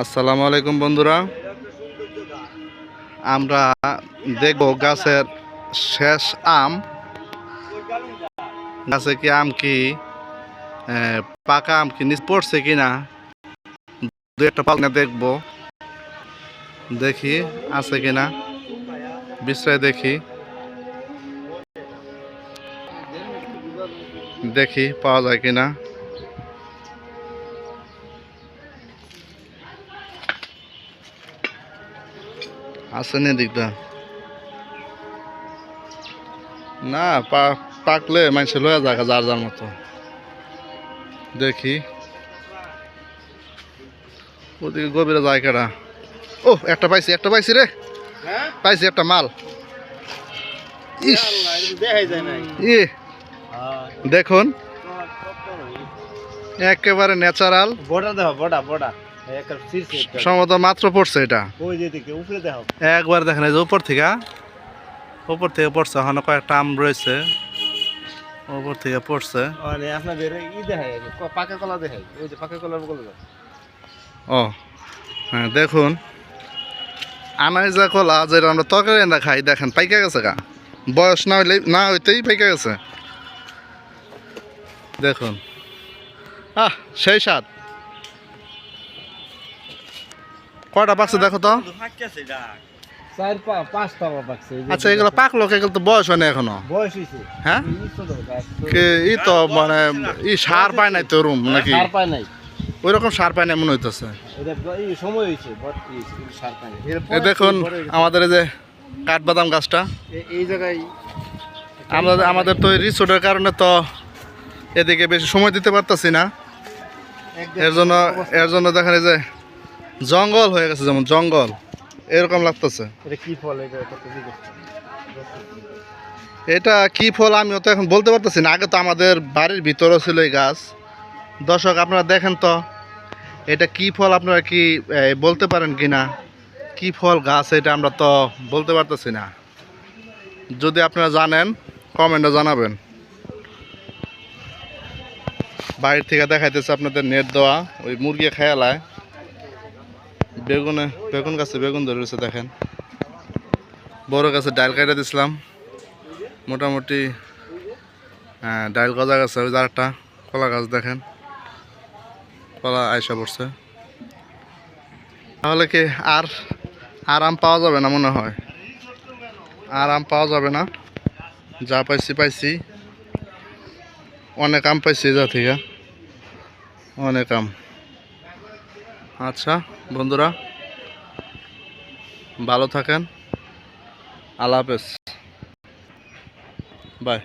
আসসালামু আলাইকুম বন্ধুরা। আমরা দেখব গাছের শেষ আম। গাছে কি আম কি পাকা আম কি, নিচ পড়ছে কিনা দু একটা পালনে দেখব। দেখি আছে কিনা বিশ্রয় দেখি। দেখি পাওয়া যায় কিনা না দিকটা। না পাকলে মানুষ লয়ে যাক যার যার মতো। দেখি। ওদিকে গভীরে যায় কেডা? ও একটা পাইছি একটা পাইছি রে। পাইছি একটা মাল। ই। দেখুন। একেবারে ন্যাচারাল বড়া দেখো বড়া বড়া। সম্ভবত মাত্র পড়ছে এটা। একবার দেখেন এই যে উপর থেকে। উপর থেকে পড়ছে ওখানে কয়েকটা আম রয়েছে। উপর থেকে পড়ছে। মানে আপনাদের ই দেখাই ক- পাকা কলা দেখাই। ওই যে পাকা কলার বলে ও হ্যাঁ দেখুন। আনাইজা কলা যেটা আমরা তরকারি না খাই দেখেন পাইকা গেছে গা। বয়স না হইলে না হইতেই পাইকা গেছে। দেখুন। আহ সেই স্বাদ। কয়টা পাকছে দেখো তো? আচ্ছা এগুলো পাকলো এগুলো তো বয়স হয় না এখনও? হ্যাঁ? ই তো মানে ই সার পায় নাই তো রুম নাকি? পায় নাই। ওই রকম সার পায় না মনে হইতেছে। দেখুন। আমাদের এই যে কাঠবাদাম গাছটা। এই জায়গায় আমাদের আমাদের তো রিসোর্টের কারণে তো এদিকে বেশি সময় দিতে পারতাছি না। এর জন্য এর জন্য দেখেন এই যে জঙ্গল হয়ে গেছে যেমন জঙ্গল। এরকম লাগতেছে। এটা কি ফল আমিও তো এখন বলতে পারতেছি না। আগে তো আমাদের বাড়ির ভিতরেও ছিল এই গাছ। দর্শক আপনারা দেখেন তো এটা কি ফল আপনারা কি বলতে পারেন কি না কি ফল গাছ এটা আমরা তো বলতে পারতেছি না। যদি আপনারা জানেন কমেন্টে জানাবেন। বাইরে থেকে দেখাইতেছে আপনাদের নেট দেওয়া ওই মুরগি খেয়ালায়। বেগুনে, বেগুন গাছে বেগুন ধরে রয়েছে দেখেন। বড় গাছে ডাইল কাটা দিছিলাম। মোটামুটি হ্যাঁ ডাইল গজা গাছে, ওই আরেকটা কলা গাছ, দেখেন। কলা আয়সা পড়ছে। তাহলে কি আর আর আম পাওয়া যাবে না মনে হয়? আর আম পাওয়া যাবে না। যা পাইছি পাইছি। অনেক আম পাইছি যা থেকে অনেক আম। আচ্ছা। বন্ধুরা ভালো থাকেন। আল্লাহ হাফেজ। বাই।